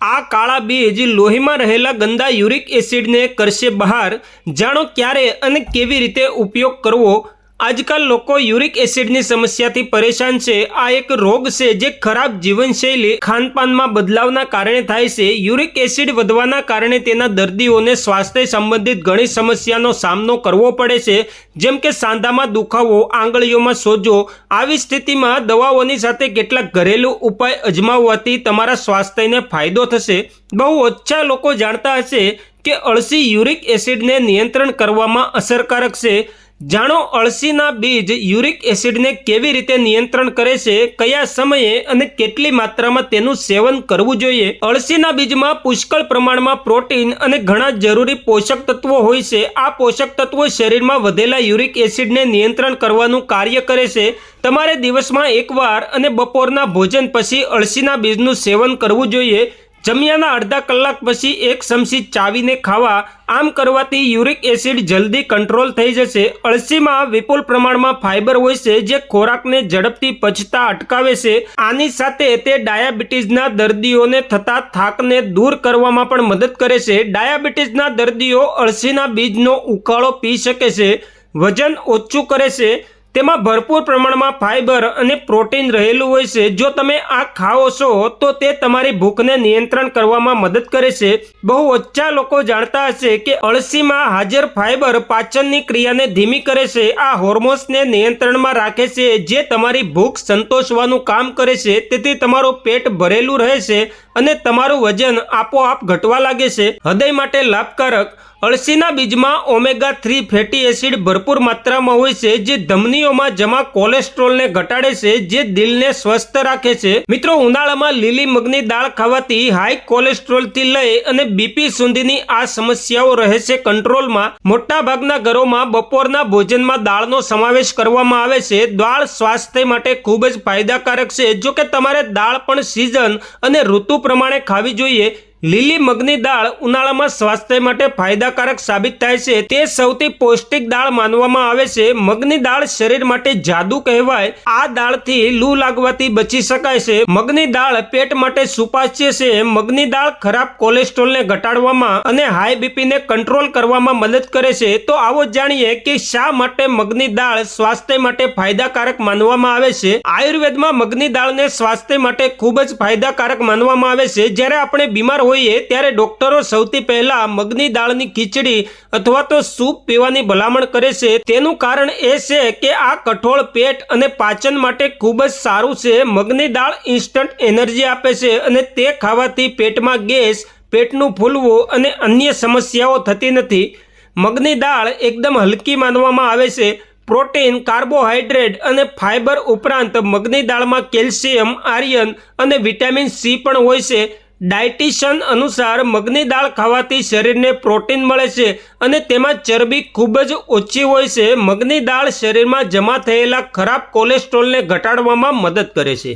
આ કાળા બીજ લોહીમાં રહેલા ગંદા યુરિક એસિડને કરશે બહાર. જાણો ક્યારે અને કેવી રીતે ઉપયોગ કરવો? આજકાલ લોકો યુરિક એસિડની સમસ્યાથી પરેશાન છે. આ એક રોગ છે જે ખરાબ જીવનશૈલી, ખાનપાનમાં બદલાવના કારણે થાય છે. યુરિક એસિડ વધવાના કારણે તેના દર્દીઓને સ્વાસ્થ્ય સંબંધિત ઘણી સમસ્યાનો સામનો કરવો પડે છે. જેમ કે સાંધામાં દુખાવો, આંગળીઓમાં સોજો, આવી સ્થિતિમાં દવાઓની સાથે કેટલાક ઘરેલું ઉપાય અજમાવવાથી તમારા સ્વાસ્થ્યને ફાયદો થશે. બહુ ઓછા લોકો જાણતા હશે કે અળસી યુરિક એસિડને નિયંત્રણ કરવામાં અસરકારક છે. જાણો અળસીના બીજ યુરિક એસિડને કેવી રીતે નિયંત્રણ કરે છે, કયા સમયે અને કેટલી માત્રામાં તેનું સેવન કરવું જોઈએ? અળસીના બીજમાં પુષ્કળ પ્રમાણમાં પ્રોટીન અને ઘણા જરૂરી પોષક તત્વો હોય છે. આ પોષક તત્વો શરીરમાં વધેલા યુરિક એસિડને નિયંત્રણ કરવાનું કાર્ય કરે છે. તમારે દિવસમાં એકવાર અને બપોરના ભોજન પછી અળસીના બીજનું સેવન કરવું જોઈએ. જમ્યાના અડધા કલાક પછી એક ચમચી ચાવીને ખાવા, આમ કરવાથી યુરિક એસિડ જલ્દી કંટ્રોલ થઈ જશે. અળસીમાં વિપુલ પ્રમાણમાં ફાઇબર હોય છે જે ખોરાકને ઝડપથી પચતા અટકાવે છે. આની સાથે તે ડાયાબિટીસના દર્દીઓને થતા થાકને દૂર કરવામાં પણ મદદ કરે છે. ડાયાબિટીસના દર્દીઓ અળસીના બીજનો ઉકાળો પી શકે છે, વજન ઓછું કરે છે તેમાં ભરપૂર પ્રમાણમાં ફાઇબર અને પ્રોટીન રહેલું હોય છે. જો તમે આ ખાઓ છો, તો તે તમારી ભૂખને નિયંત્રણ કરવામાં મદદ કરે છે. બહુ ઓછા લોકો જાણતા હશે કે અળસીમાં હાજર ફાઇબર પાચનની ક્રિયાને ધીમી કરે છે. આ હોર્મોન્સને નિયંત્રણમાં રાખે છે, જે તમારી ભૂખ સંતોષવાનું કામ કરે છે. તેથી તમારું પેટ ભરેલું રહે છે અને તમારું વજન આપોઆપ ઘટવા લાગે છે. હૃદય માટે લાભકારક અળસીના બીજમાં ઓમેગા થ્રી ફેટી એસિડ ભરપૂર માત્રામાં હોય છે, જે ધમનીઓમાં જમા કોલેસ્ટ્રોલને ઘટાડે છે, જે દિલને સ્વસ્થ રાખે છે. મિત્રો, ઉનાળામાં લીલી મગની દાળ ખાવાથી હાઈ કોલેસ્ટ્રોલથી લઈ અને બીપી સુધીની આ સમસ્યાઓ રહે છે કંટ્રોલમાં. મોટા ભાગના ઘરોમાં બપોરના ભોજનમાં દાળનો સમાવેશ કરવામાં આવે છે. દાળ સ્વાસ્થ્ય માટે ખૂબ જ ફાયદાકારક છે. જો કે તમારે દાળ પણ સિઝન અને ઋતુ પ્રમાણે ખાવી જોઈએ. લીલી મગની દાળ ઉનાળામાં સ્વાસ્થ્ય માટે ફાયદાકારક સાબિત થાય છે. તે સૌથી પૌષ્ટિક દાળ માનવામાં આવે છે. મગની દાળ શરીર માટે જાદુ કહેવાય. આ દાળથી લૂ લાગવાથી બચી શકાય છે. મગની દાળ પેટ માટે સુપાચ્ય છે. મગની દાળ ખરાબ કોલેસ્ટ્રોલને ઘટાડવામાં અને હાઈ બીપીને કંટ્રોલ કરવામાં મદદ કરે છે. તો આવો જાણીએ કે શા માટે મગની દાળ સ્વાસ્થ્ય માટે ફાયદાકારક માનવામાં આવે છે. આયુર્વેદમાં મગની દાળને સ્વાસ્થ્ય માટે ખૂબ જ ફાયદાકારક માનવામાં આવે છે. જ્યારે આપણે બીમાર હોઈએ ત્યારે ડોક્ટરો સૌથી પહેલા મગની દાળની ખીચડી અથવા તો સૂપ પીવાની ભલામણ કરે છે. તેનું કારણ એ છે કે આ કઠોળ પેટ અને પાચન માટે ખૂબ જ સારું છે. મગની દાળ ઇન્સ્ટન્ટ એનર્જી આપે છે અને તે ખાવાથી પેટમાં ગેસ, પેટનું ફૂલવું અને અન્ય સમસ્યાઓ થતી નથી. મગની દાળ એકદમ હલકી માનવામાં આવે છે. પ્રોટીન, કાર્બોહાઈડ્રેટ અને ફાઇબર ઉપરાંત મગની દાળમાં કેલ્શિયમ, આયર્ન અને વિટામિન સી પણ હોય છે. ડાયટિશિયન અનુસાર મગની દાળ ખાવાથી શરીરને પ્રોટીન મળે છે અને તેમાં ચરબી ખૂબ જ ઓછી હોય છે. મગની દાળ શરીરમાં જમા થયેલા ખરાબ કોલેસ્ટ્રોલને ઘટાડવામાં મદદ કરે છે.